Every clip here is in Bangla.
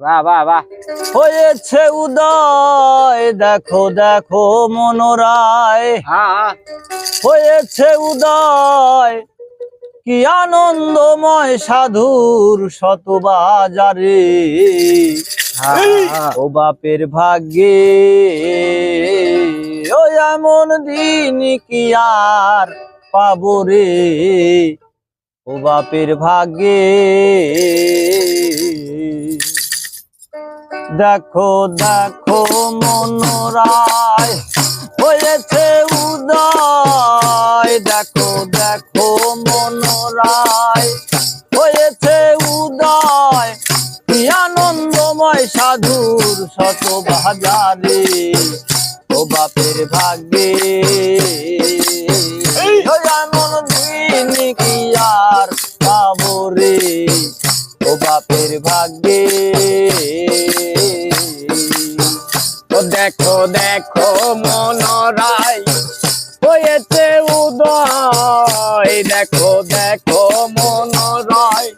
বাহ বাহ বাহ। হয়েছে উদয় দেখো দেখো মনোরায়। হ্যাঁ হয়েছে উদয় কি আনন্দময় সাধুর শতবাজারে। হ্যাঁ। ও বাপের ভাগ্যে ও এমন দিন কি আর পাবো রে? ও বাপের ভাগ্যে দেখো দেখো, মনোরায়। হয়েছে উদয়। দেখো দেখো, মনোরায়। হয়েছে উদয়। কি আনন্দময় সাধুর শত বাজারে। ও বাপের ভাগ্যে। দেখো দেখো মনোরায়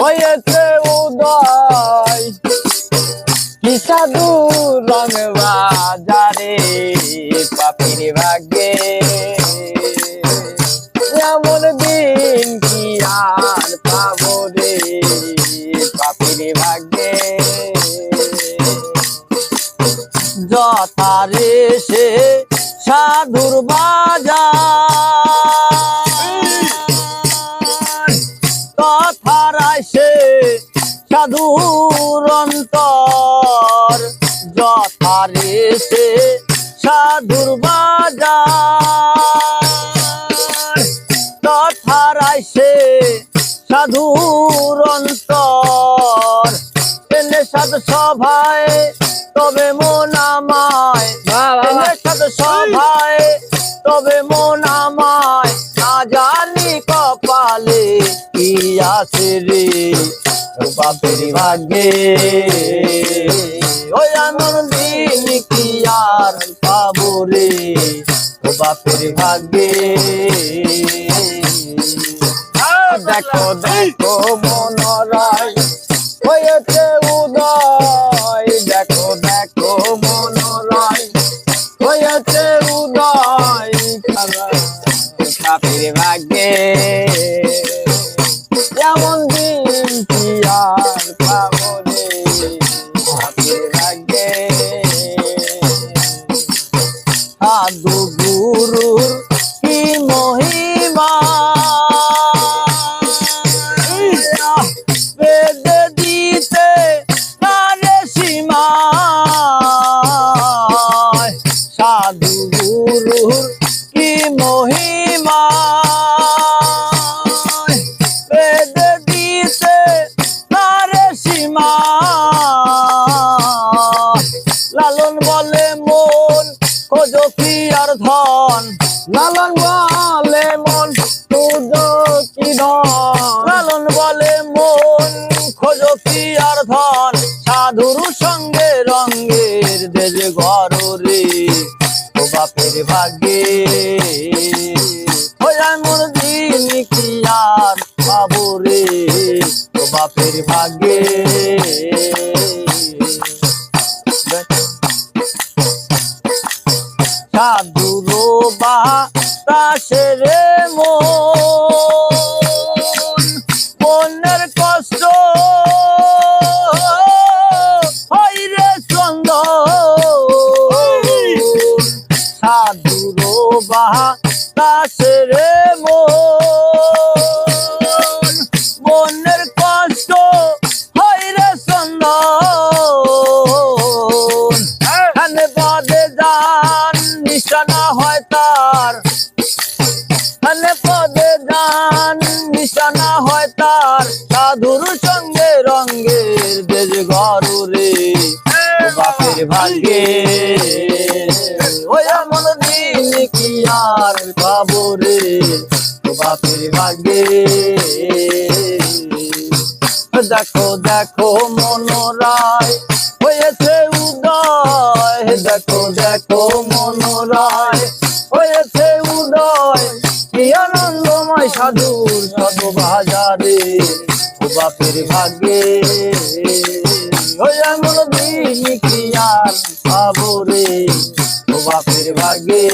হয়েছে উদয়। কি সাধু রং বাজারে, পাপির ভাগ্যে। এমন দিন কি আর পাবো রে, পাপির ভাগ্যে। যথারে সে সাধুর বাজার অন্তর যথারে সে সাধুর বাজার। তথারায় সে সাধুর অন্তর। এনে সাধু সভায় তবে মন আমায়। এনে সাধু সভায় তবে মন আমায়। না কি আছে রে বাপের ভাগ্যে। ওই এমন দিন কি আর পাবো রে বাপের ভাগ্যে? দেখো দেখো মনোরায় হয়েছে উদয়। দেখো দেখো মনোরায় হয়েছে উদয়। কাপের ভাগ্যে। খোঁজো কি আর ধন, লালন বলে মন তুজো কি ধন? লালন বলে মন, খোঁজো কি আর ধন? সাধুর সঙ্গে রঙ্গের দেজ ঘর রে ও বাপের ভাগ্যে। ওই দিন কি পাবো রে বাপের ভাগ্যে। সাধুরো বা তাসের তার। খানে পদে যান নিশানা হয় তার। সাধুর সঙ্গে রঙ্গের দেশ ঘর রে ও বাপের ভাগ্যে। ওই এমন দিন কি আর পাবো রে বাপের ভাগ্যে। দেখো দেখো মনোরায়, হয়েছে উদয়। দেখো দেখো মনোরায়। হয়েছে উদয় এই আনন্দময় সাধুর শত বাজারে ও বাপের ভাগ্যে ওই আর রে। ও বাপের ভাগে